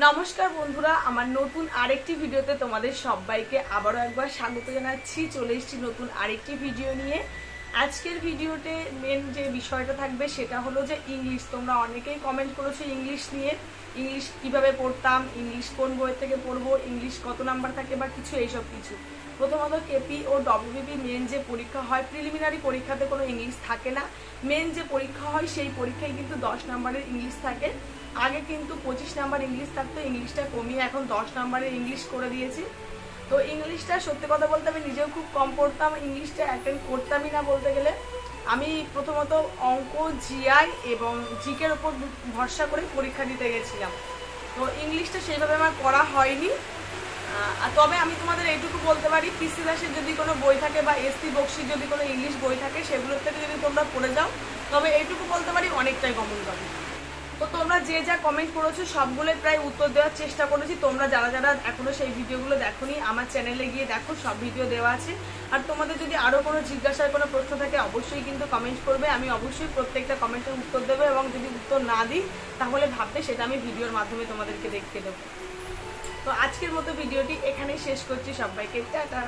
নমস্কার বন্ধুরা, আমার নতুন আরেকটি ভিডিওতে তোমাদের সবাইকে আবারও একবার স্বাগত জানাচ্ছি। চলে এসেছি নতুন আরেকটি ভিডিও নিয়ে। আজকের ভিডিওতে মেন যে বিষয়টা থাকবে সেটা হলো যে ইংলিশ তোমরা অনেকেই কমেন্ট করেছ ইংলিশ নিয়ে। ইংলিশ কীভাবে পড়তাম ইংলিশ কোন বই থেকে পড়ব ইংলিশ কত নাম্বার থাকে বা কিছু এইসব কিছু। প্রথমত কেপি ও ডব্লিউবিপি মেন যে পরীক্ষা হয় প্রিলিমিনারি পরীক্ষাতে কোনো ইংলিশ থাকে না। মেন যে পরীক্ষা হয়, সেই পরীক্ষায় কিন্তু দশ নাম্বারের ইংলিশ থাকে। আগে কিন্তু পঁচিশ নাম্বার ইংলিশ থাকতো ইংলিশটা কমিয়ে এখন দশ নাম্বারের ইংলিশ করে দিয়েছি। তো ইংলিশটা সত্যি কথা বলতে আমি নিজেও খুব কম পড়তাম, ইংলিশটা অ্যাটেন্ড করতামই না বলতে গেলে। আমি প্রথমত অঙ্ক জিআই এবং জিকের ওপর ভরসা করে পরীক্ষা দিতে গেছিলাম। তো ইংলিশটা সেইভাবে আমার পড়া হয়নি। তবে আমি তোমাদের এইটুকু বলতে পারি পিসি দাসের যদি কোনো বই থাকে বা এসসি বক্সির যদি কোনো ইংলিশ বই থাকে, সেগুলোর থেকে যদি তোমরা পড়ে যাও, তবে এইটুকু বলতে পারি অনেকটাই কমন পাবে যে যা কমেন্ট করেছ সবগুলোই প্রায় উত্তর দেওয়ার চেষ্টা করেছি। তোমরা যারা যারা এখনও সেই ভিডিওগুলো দেখোনি, আমার চ্যানেলে গিয়ে দেখো, সব ভিডিও দেওয়া আছে। আর তোমাদের যদি আরও কোনো জিজ্ঞাসার কোনো প্রশ্ন থাকে, অবশ্যই কিন্তু কমেন্ট করবে। আমি অবশ্যই প্রত্যেকটা কমেন্টের উত্তর দেবো এবং যদি উত্তর না দিই, তাহলে ভাববে সেটা আমি ভিডিওর মাধ্যমে তোমাদেরকে দেখিয়ে দেবো। তো আজকের মতো ভিডিওটি এখানেই শেষ করছি। সবাইকে টাটা।